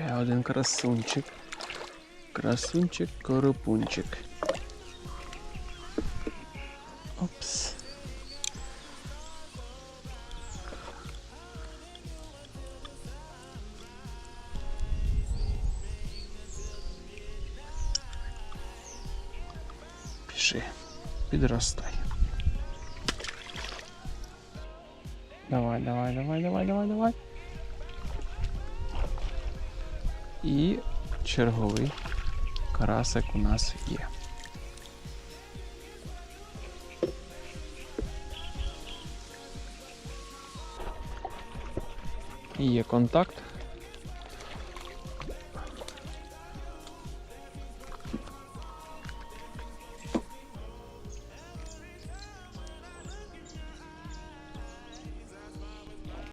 Ще один красунчик. Красунчик, коропунчик. Опс. Піши, підростай. Давай, давай, давай, давай, давай, давай. І черговий карасик у нас є. Є контакт.